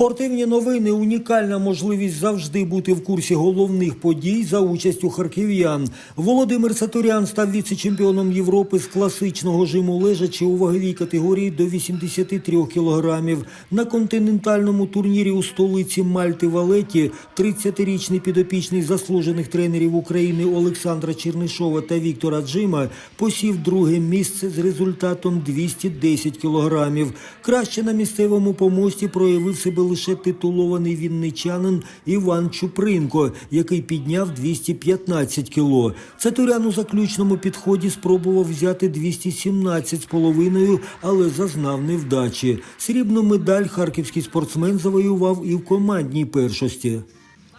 Спортивні новини унікальна можливість завжди бути в курсі головних подій за участю харків'ян. Володимир Сатурян став віце-чемпіоном Європи з класичного жиму лежачи у ваговій категорії до 83 кілограмів. На континентальному турнірі у столиці Мальти Валеті 30-річний підопічний заслужених тренерів України Олександра Чернишова та Віктора Джима посів друге місце з результатом 210 кілограмів. Краще на місцевому помості проявив себе лише титулований вінничанин Іван Чупринко, який підняв 215 кіло. Цатурян у заключному підході спробував взяти 217,5, але зазнав невдачі. Срібну медаль харківський спортсмен завоював і в командній першості.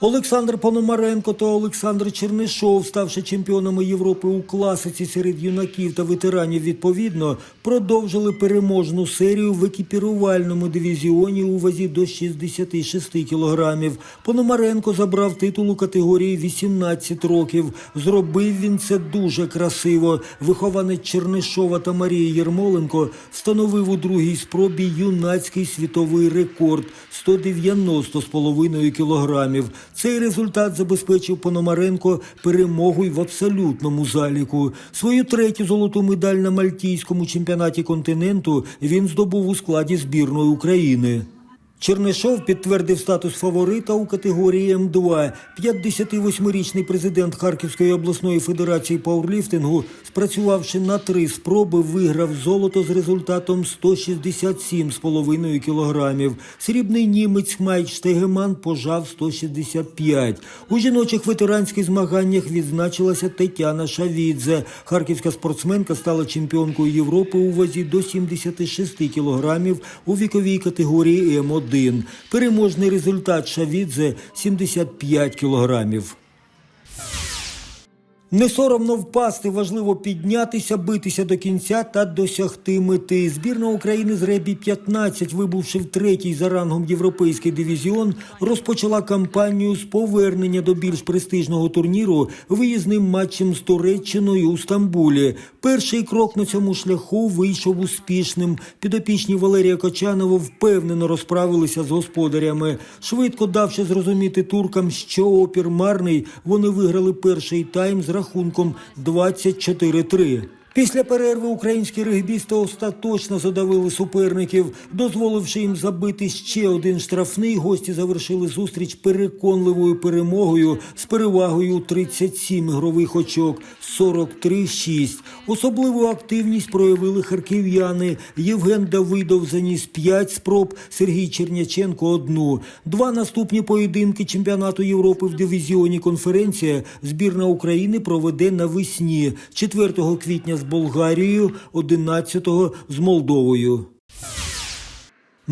Олександр Пономаренко та Олександр Чернишов, ставши чемпіонами Європи у класиці серед юнаків та ветеранів відповідно, продовжили переможну серію в екіпірувальному дивізіоні у вазі до 66 кілограмів. Пономаренко забрав титул у категорії 18 років. Зробив він це дуже красиво. Вихованець Чернишова та Марії Єрмоленко встановив у другій спробі юнацький світовий рекорд 190,5 кілограмів. Цей результат забезпечив Пономаренко перемогою в абсолютному заліку. Свою третю золоту медаль на мальтійському чемпіонаті континенту він здобув у складі збірної України. Чернишов підтвердив статус фаворита у категорії М2. 58-річний президент Харківської обласної федерації пауерліфтингу, спрацювавши на три спроби, виграв золото з результатом 167,5 кілограмів. Срібний німець Майк Штегеман пожав 165. У жіночих ветеранських змаганнях відзначилася Тетяна Шавідзе. Харківська спортсменка стала чемпіонкою Європи у вазі до 76 кілограмів у віковій категорії М1. Переможний результат Шавідзе 75 кілограмів. Не соромно впасти, важливо піднятися, битися до кінця та досягти мети. Збірна України з ребі 15, вибувши в третій за рангом європейський дивізіон, розпочала кампанію з повернення до більш престижного турніру виїзним матчем з Туреччиною у Стамбулі. Перший крок на цьому шляху вийшов успішним. Підопічні Валерія Кочанова впевнено розправилися з господарями. Швидко давши зрозуміти туркам, що опір марний, вони виграли перший тайм з рахунком 24-3. Після перерви українські регбісти остаточно задавили суперників, дозволивши їм забити ще один штрафний. Гості завершили зустріч переконливою перемогою з перевагою у 37 ігрових очок 43-6. Особливу активність проявили харків'яни. Євген Давидов заніс 5 спроб, Сергій Черняченко одну. Два наступні поєдинки чемпіонату Європи в дивізіоні конференція збірна України проведе навесні 4 квітня з Болгарією, 11-го з Молдовою.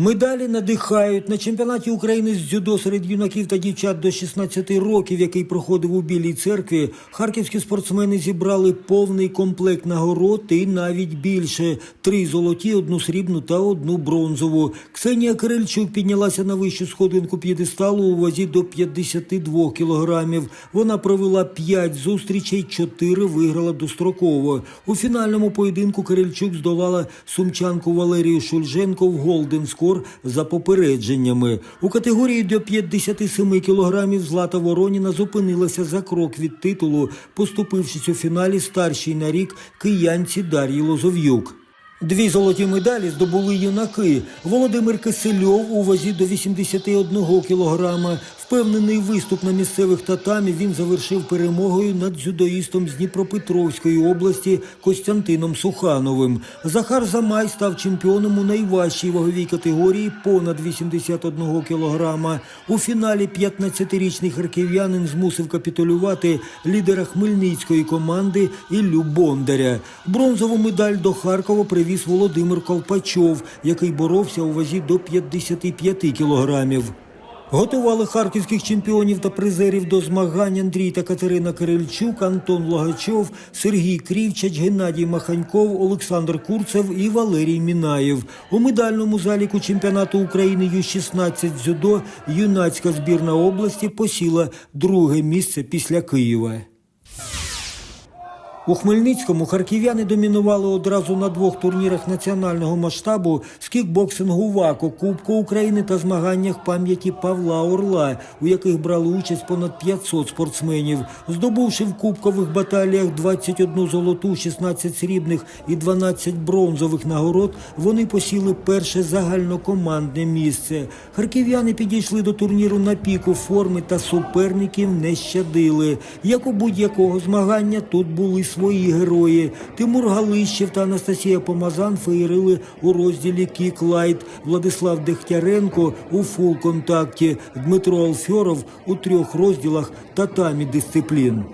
Медалі надихають на чемпіонаті України з дзюдо серед юнаків та дівчат до 16 років, який проходив у Білій церкві. Харківські спортсмени зібрали повний комплект нагород і навіть більше: три золоті, одну срібну та одну бронзову. Ксенія Кирильчук піднялася на вищу сходинку п'єдесталу у вазі до 52 кілограмів. Вона провела 5 зустрічей, 4 виграла достроково. У фінальному поєдинку Кирильчук здолала сумчанку Валерію Шульженко в Голден Скор за попередженнями. У категорії до 57 кілограмів Злата Вороніна зупинилася за крок від титулу, поступившись у фіналі старшій на рік киянці Дар'ї Лозов'юк. Дві золоті медалі здобули юнаки. Володимир Кисельов у вазі до 81 кілограма. Впевнений виступ на місцевих татамі він завершив перемогою над дзюдоїстом з Дніпропетровської області Костянтином Сухановим. Захар Замай став чемпіоном у найважчій ваговій категорії понад 81 кілограма. У фіналі 15-річний харків'янин змусив капітулювати лідера хмельницької команди Іллю Бондаря. Бронзову медаль до Харкова привіз Володимир Колпачов, який боровся у вазі до 55 кілограмів. Готували харківських чемпіонів та призерів до змагань Андрій та Катерина Кирильчук, Антон Логачов, Сергій Крівчач, Геннадій Маханьков, Олександр Курцев і Валерій Мінаєв. У медальному заліку чемпіонату України Ю-16 дзюдо юнацька збірна області посіла друге місце після Києва. У Хмельницькому харків'яни домінували одразу на двох турнірах національного масштабу з кікбоксингу ВАКО, Кубку України та змаганнях пам'яті Павла Орла, у яких брали участь понад 500 спортсменів. Здобувши в кубкових баталіях 21 золоту, 16 срібних і 12 бронзових нагород, вони посіли перше загальнокомандне місце. Харків'яни підійшли до турніру на піку форми та суперників не щадили. Як у будь-якого змагання тут були свої герої. Тимур Галищев та Анастасія Помазан феєрили у розділі Кік-Лайт, Владислав Дехтяренко у фул-контакті, Дмитро Алфьоров у трьох розділах татамі дисциплін.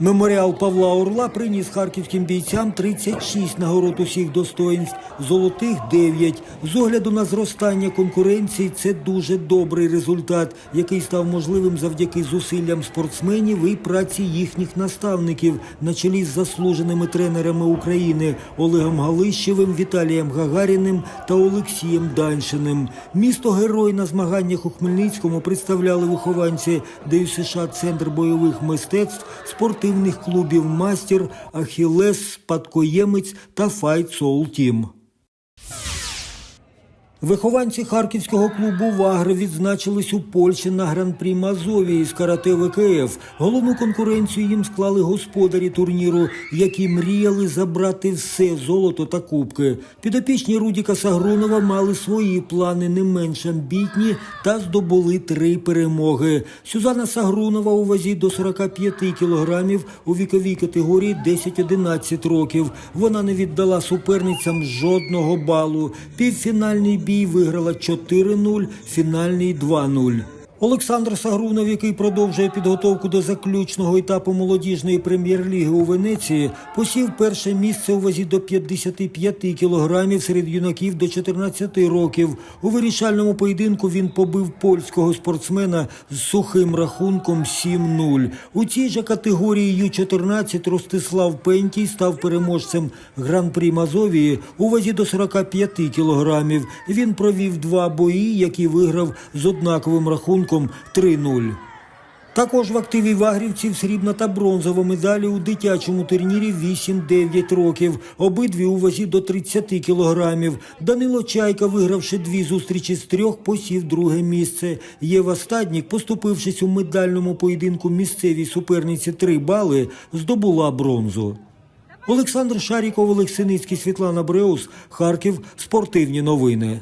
Меморіал Павла Орла приніс харківським бійцям 36 нагород усіх достоїнств, золотих 9. З огляду на зростання конкуренції це дуже добрий результат, який став можливим завдяки зусиллям спортсменів і праці їхніх наставників на чолі з заслуженими тренерами України Олегом Галищевим, Віталієм Гагаріним та Олексієм Даншиним. Місто герой на змаганнях у Хмельницькому представляли вихованці ДЮСШ Центр бойових мистецтв, спортивних клубів Мастер, Ахілес, Спадкоємець та Файт Соул Тім. Вихованці харківського клубу Вагри відзначились у Польщі на гран-прі Мазовії з карате ВКФ. Головну конкуренцію їм склали господарі турніру, які мріяли забрати все золото та кубки. Підопічні Рудіка Сагрунова мали свої плани не менш амбітні та здобули три перемоги. Сюзанна Сагрунова у вазі до 45 кілограмів у віковій категорії 10-11 років. Вона не віддала суперницям жодного балу. Півфінальний бій виграла 4-0, фінальний 2-0. Олександр Сагрунов, який продовжує підготовку до заключного етапу молодіжної прем'єр-ліги у Венеції, посів перше місце у вазі до 55 кілограмів серед юнаків до 14 років. У вирішальному поєдинку він побив польського спортсмена з сухим рахунком 7-0. У цій же категорії Ю-14 Ростислав Пентій став переможцем гран-прі Мазовії у вазі до 45 кілограмів. Він провів два бої, які виграв з однаковим рахунком 3-0. Також в активі вагрівців срібна та бронзова медалі у дитячому турнірі 8-9 років. Обидві у вазі до 30 кілограмів. Данило Чайка, вигравши дві зустрічі з трьох, посів друге місце. Єва Стаднік, поступившись у медальному поєдинку місцевій суперниці 3 бали, здобула бронзу. Олександр Шаріков, Олег Синицький, Світлана Бреус, Харків. Спортивні новини.